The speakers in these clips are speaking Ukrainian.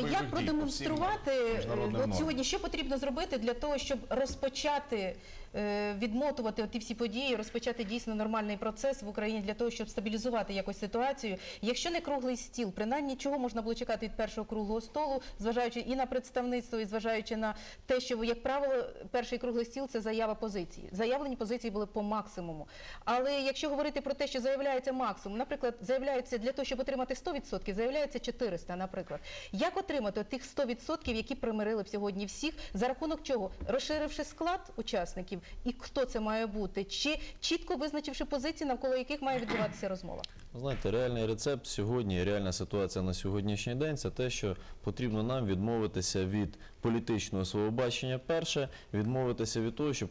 Як продемонструвати е, от сьогодні, що потрібно зробити для того, щоб розпочати е, відмотувати ті всі події, розпочати дійсно нормальний процес в Україні для того, щоб стабілізувати якось ситуацію? Якщо не круглий стіл, принаймні чого можна було чекати від першого круглого столу, зважаючи і на представництво, і зважаючи на те, що як правило, перший круглий стіл це заява позиції. Заявлені позиції були по максимуму. Але якщо говорити про те, що заявляється максимум, наприклад, заявляється для того, щоб отримати 100%, заявляється 400, наприклад. Як отримати тих 100%, які примирили б сьогодні всіх, за рахунок чого? Розширивши склад учасників, і хто це має бути, чи чітко визначивши позиції, навколо яких має відбуватися розмова? Знаєте, реальний рецепт сьогодні, реальна ситуація на сьогоднішній день це те, що потрібно нам відмовитися від політичного свого бачення. Перше, відмовитися від того, щоб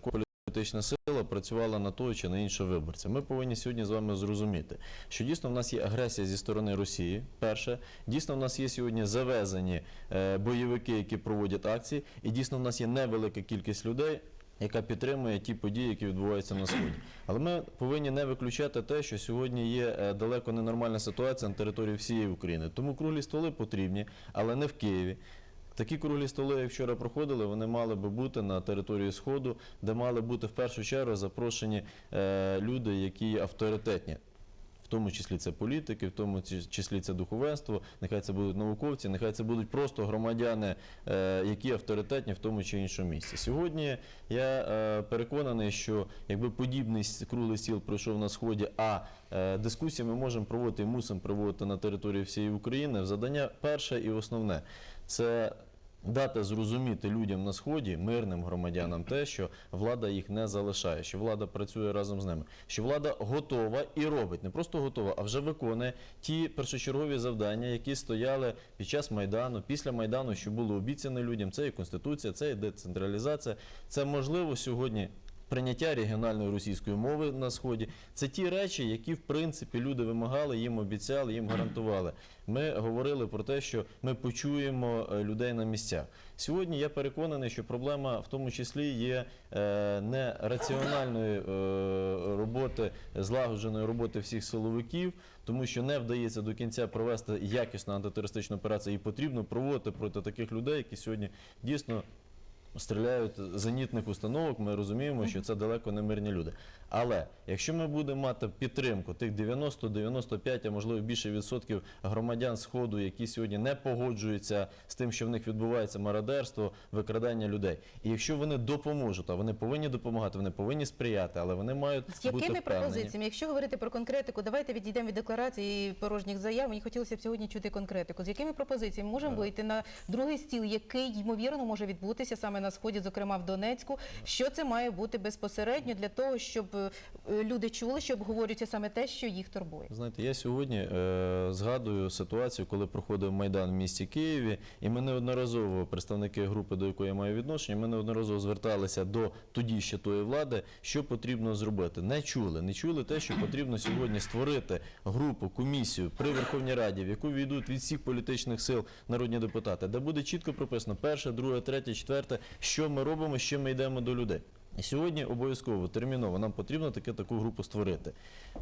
політична сила працювала на того чи на іншого виборця. Ми повинні сьогодні з вами зрозуміти, що дійсно в нас є агресія зі сторони Росії. Перше, дійсно в нас є сьогодні завезені е, бойовики, які проводять акції, і дійсно в нас є невелика кількість людей. Яка підтримує ті події, які відбуваються на сході, але ми повинні не виключати те, що сьогодні є е, далеко ненормальна ситуація на території всієї України. Тому круглі столи потрібні, але не в Києві. Такі круглі столи, як вчора проходили, вони мали би бути на території Сходу, де мали бути в першу чергу запрошені е, люди, які авторитетні. В тому числі це політики, в тому числі це духовенство, нехай це будуть науковці, нехай це будуть просто громадяни, е, які авторитетні в тому чи іншому місці. Сьогодні я е, переконаний, що якби подібний круглий стіл пройшов на сході, а дискусії ми можемо проводити і мусимо проводити на території всієї України. Завдання перше і основне це дати зрозуміти людям на сході, мирним громадянам, те, що влада їх не залишає, що влада працює разом з ними, що влада готова і робить, не просто готова, а вже виконує ті першочергові завдання, які стояли під час майдану, після майдану, що було обіцяне людям. Це і конституція, це і децентралізація. Це можливо сьогодні. Прийняття регіональної російської мови на сході це ті речі, які в принципі люди вимагали, їм обіцяли, їм гарантували. Ми говорили про те, що ми почуємо е, людей на місцях. Сьогодні я переконаний, що проблема в тому числі є е, не раціональної е, роботи, злагодженої роботи всіх силовиків, тому що не вдається до кінця провести якісну антитерористичну операцію, і потрібно проводити проти таких людей, які сьогодні дійсно стріляють зенітних установок, ми розуміємо, що це далеко не мирні люди. Але якщо ми будемо мати підтримку тих 90-95, а можливо більше відсотків громадян Сходу, які сьогодні не погоджуються з тим, що в них відбувається мародерство, викрадання людей, і якщо вони допоможуть, а вони повинні допомагати, вони повинні сприяти, але вони мають З якими бути впевнені. пропозиціями? Якщо говорити про конкретику, давайте відійдемо від декларації і порожніх заяв. Мені хотілося б сьогодні чути конкретику. З якими пропозиціями можемо вийти на другий стіл, який ймовірно може відбутися саме на сході, зокрема в Донецьку? Що це має бути безпосередньо для того, щоб е, люди чули, що обговорюється саме те, що їх турбує? Знаєте, я сьогодні е, згадую ситуацію, коли проходив майдан в місті Києві, і ми неодноразово, представники групи, до якої я маю відношення, ми неодноразово зверталися до тоді ще тої влади, що потрібно зробити. Не чули, не чули те, що потрібно сьогодні створити групу, комісію при Верховній Раді, в яку війдуть від всіх політичних сил народні депутати, де буде чітко прописано перше, друге, третє, четверте, що ми робимо, з чим ми йдемо до людей. Сьогодні обов'язково терміново нам потрібно таке таку групу створити.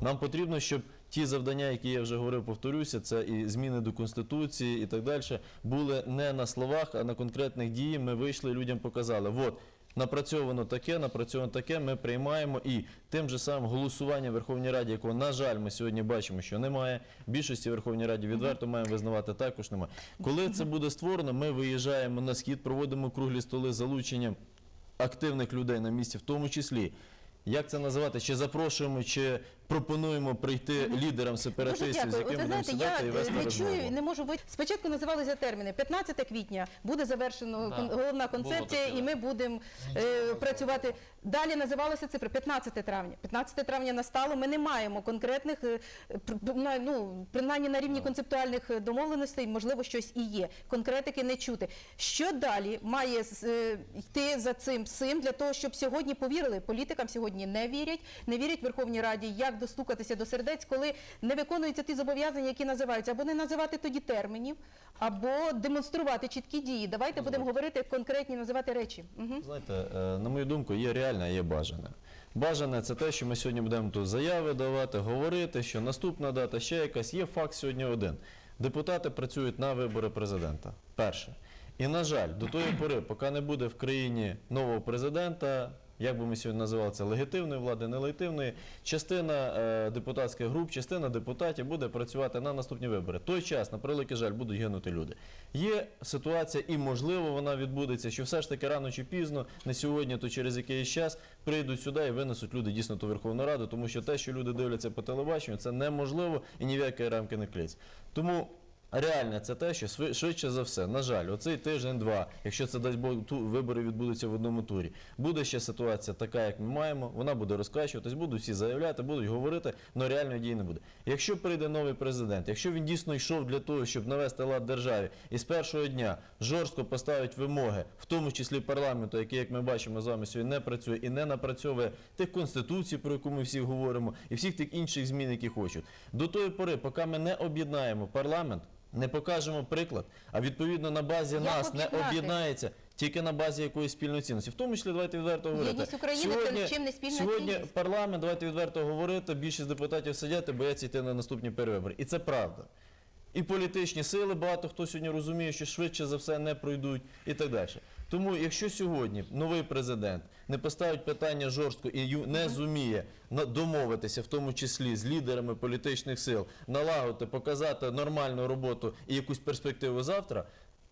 Нам потрібно, щоб ті завдання, які я вже говорив, повторюся, це і зміни до конституції і так далі, були не на словах, а на конкретних діях. Ми вийшли, людям показали. От напрацьовано таке, напрацьовано таке. Ми приймаємо і тим же самим голосування Верховній Раді, якого на жаль, ми сьогодні бачимо, що немає. Більшості Верховній Раді відверто маємо визнавати також немає. Коли це буде створено, ми виїжджаємо на схід, проводимо круглі столи з залученням активних людей на місці, в тому числі. Як це називати? Чи запрошуємо, чи пропонуємо прийти лідерам сепаратистів, з якими будемо сидіти і вести не розмову? чую і не можу бути. Спочатку називалися терміни. 15 квітня буде завершено Да, кон- головна концепція, таке, і ми будемо е, працювати. Далі називалися цифри 15 травня. 15 травня настало. Ми не маємо конкретних, е, пр- на- ну принаймні на рівні концептуальних е, домовленостей, можливо, щось і є. Конкретики не чути. Що далі має е, йти за цим всім для того, щоб сьогодні повірили? Політикам сьогодні не вірять, не вірять Верховній Раді, як достукатися до сердець, коли не виконуються ті зобов'язання, які називаються, або не називати тоді термінів, або демонструвати чіткі дії. Давайте будемо говорити конкретні, називати речі. Угу. Знаєте, е, на мою думку, є реальне, є бажане. Бажане це те, що ми сьогодні будемо тут заяви давати, говорити, що наступна дата ще якась. Є факт сьогодні один. Депутати працюють на вибори президента. Перше. І на жаль, до тої пори, поки не буде в країні нового президента, як би ми сьогодні називали це, легітимної влади, нелегітимної, частина е, депутатських груп, частина депутатів буде працювати на наступні вибори. Той час, на превеликий жаль, будуть гинути люди. Є ситуація, і можливо вона відбудеться, що все ж таки рано чи пізно, не сьогодні, то через якийсь час прийдуть сюди і винесуть люди дійсно ту Верховну Раду, тому що те, що люди дивляться по телебаченню, це неможливо і ні в які рамки не клеїться. Тому реальне це те, що швидше за все, на жаль, оцей тиждень-два, якщо це дасть Бог, вибори відбудуться в одному турі. Буде ще ситуація така, як ми маємо, вона буде розкачуватись, будуть всі заявляти, будуть говорити, але реальної дії не буде. Якщо прийде новий президент, якщо він дійсно йшов для того, щоб навести лад державі, і з першого дня жорстко поставить вимоги, в тому числі парламенту, який, як ми бачимо з вами сьогодні, не працює і не напрацьовує тих конституцій, про яку ми всі говоримо, і всіх тих інших змін, які хочуть. До тої пори, поки ми не об'єднаємо парламент, не покажемо приклад, а відповідно на базі Як нас не об'єднати? об'єднається. Тільки на базі якоїсь спільної цінності, в тому числі давайте відверто говорити. Єдність України – це чим не спільна сьогодні цінність? парламент, давайте відверто говорити. Більшість депутатів сидять і бояться йти на наступні перевибори, і це правда. І політичні сили багато хто сьогодні розуміє, що швидше за все не пройдуть, і так далі. Тому, якщо сьогодні новий президент не поставить питання жорстко і не зуміє домовитися, в тому числі з лідерами політичних сил, налагодити, показати нормальну роботу і якусь перспективу завтра,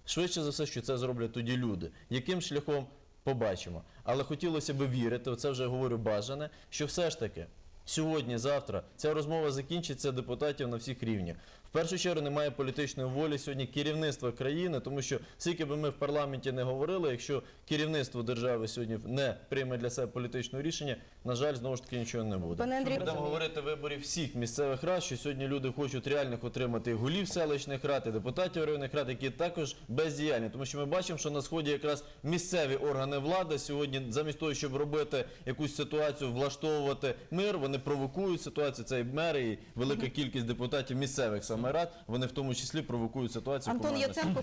швидше за все, що це зроблять тоді люди. Яким шляхом побачимо. Але хотілося б вірити, це вже говорю бажане, що все ж таки. Сьогодні, завтра ця розмова закінчиться депутатів на всіх рівнях. Першу чергу немає політичної волі сьогодні керівництва країни, тому що скільки би ми в парламенті не говорили, якщо керівництво держави сьогодні не прийме для себе політичне рішення, на жаль, знову ж таки нічого не буде. Пане Андрію, Будемо говорити виборів всіх місцевих рад, що сьогодні люди хочуть реальних отримати і голів селищних рад, і депутатів районних рад, які також бездіяльні. Тому що ми бачимо, що на сході якраз місцеві органи влади сьогодні, замість того, щоб робити якусь ситуацію, влаштовувати мир, вони провокують ситуацію. Це і мери, і велика кількість депутатів місцевих саме рад. Вони в тому числі провокують ситуацію. Антон Яценко